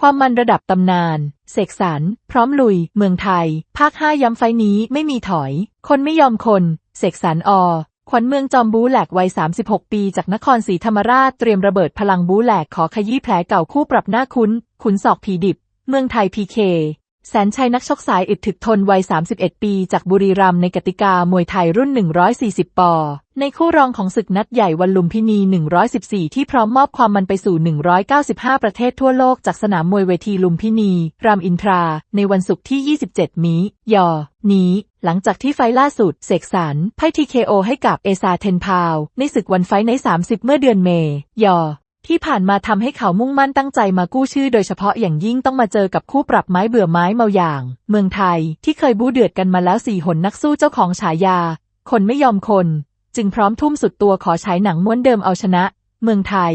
ความมันระดับตำนาน เสกสรรพร้อมลุย เมืองไทย ภาค5ย้ำไฟนี้ไม่มีถอย คนไม่ยอมคน เสกสรรอขวัญเมืองจอมบูแหลกวัย 36 ปีจากนครศรีธรรมราชเตรียมระเบิดพลังบูแหลกขอขยี้แผลเก่าคู่ปรับหน้าคุ้น ขุนศอกผีดิบ เมืองไทยพีเคแสนชัยนักชกสายอึดถึกทนวัย 31 ปีจากบุรีรัมย์ในกติกามวยไทยรุ่น 140 ปอ ในคู่รองของศึกนัดใหญ่วันลุมพินี 114 ที่พร้อมมอบความมันไปสู่ 195 ประเทศทั่วโลกจากสนามมวยเวทีลุมพินี รามอินทรา ในวันศุกร์ที่ 27 มียอ นี้ หลังจากที่ไฟล์ล่าสุด เสกสรรไพ่ทีเคโอให้กับเอซาเทนพาว ในศึกวันไฟใน 30 เมื่อเดือนเมยอที่ผ่านมาทำให้เขามุ่งมั่นตั้งใจมากู้ชื่อโดยเฉพาะอย่างยิ่งต้องมาเจอกับคู่ปรับไม้เบื่อไม้เมาอย่าง เมืองไทยที่เคยบู๊เดือดกันมาแล้วสี่หนนักสู้เจ้าของฉายา คนไม่ยอมคน จึงพร้อมทุ่มสุดตัวขอใช้หนังม้วนเดิมเอาชนะ เมืองไทย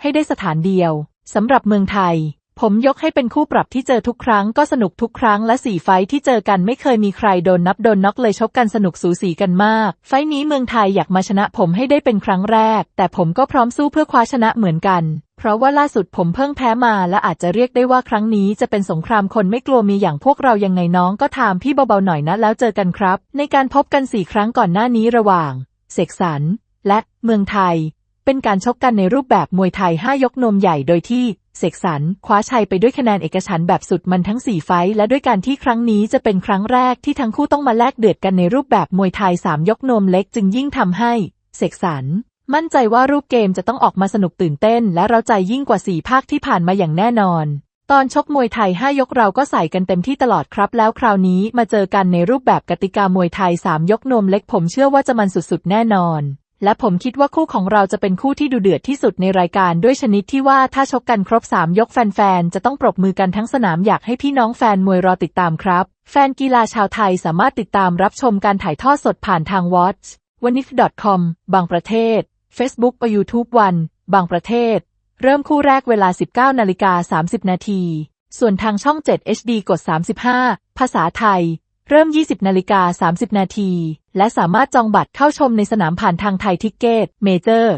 ให้ได้สถานเดียวสำหรับเมืองไทย ผมยกให้เป็นคู่ปรับที่เจอทุกครั้งก็สนุกทุกครั้งและสี่ไฟที่เจอกันไม่เคยมีใครโดนนับโดนน็อกเลยชกกันสนุกสูสีกันมาก ไฟนี้เมืองไทยอยากมาชนะผมให้ได้เป็นครั้งแรก แต่ผมก็พร้อมสู้เพื่อคว้าชนะเหมือนกัน เพราะว่าล่าสุดผมเพิ่งแพ้มาและอาจจะเรียกได้ว่าครั้งนี้จะเป็นสงครามคนไม่กลัวมีอย่างพวกเรายังไงน้องก็ถามพี่เบาๆหน่อยนะแล้วเจอกันครับ ในการพบกันสี่ครั้งก่อนหน้านี้ระหว่าง เสกสรรและเมืองไทย เป็นการชกกันในรูปแบบมวยไทย 5 ยกนมใหญ่โดยที่เสกสรรคว้าชัยไปด้วยคะแนนเอกฉันแบบสุดมันทั้ง 4 ไฟและด้วยการที่ครั้งนี้จะเป็นครั้งแรกที่ทั้งคู่ต้องมาแลกเดือดกันในรูปแบบมวยไทย 3 ยกนมเล็กจึงยิ่งทำให้เสกสรรมั่นใจว่ารูปเกมจะต้องออกมาสนุกตื่นเต้น และเราใจยิ่งกว่า 4 ภาคที่ผ่านมาอย่างแน่นอน ตอนชกมวยไทย5ยกเราก็ใส่กันเต็มที่ตลอดครับ แล้วคราวนี้มาเจอกันในรูปแบบกติกามวยไทย3ยกนมเล็กผมเชื่อว่าจะมันสุดๆ แน่นอน และผมคิดว่าคู่ของเราจะเป็นคู่ที่ดูเดือดที่สุดในรายการด้วยชนิดที่ว่าถ้าชกกันครบ3ยกแฟนๆ จะต้องปรบมือกันทั้งสนามอยากให้พี่น้องแฟนมวยรอติดตามครับ แฟนกีฬาชาวไทยสามารถติดตามรับชมการถ่ายทอดสดผ่านทาง watch w a n i f com บางประเทศ Facebook ไป YouTube วัน บางประเทศ เริ่มคู่แรกเวลา 19นาฬิกา30 นาที ส่วนทางช่อง 7 HD กด 35 ภาษาไทย เริ่ม 20นาฬิกา30 นาที และสามารถจองบัตรเข้าชมในสนามผ่านทางไทยทิกเก็ตเมเจอร์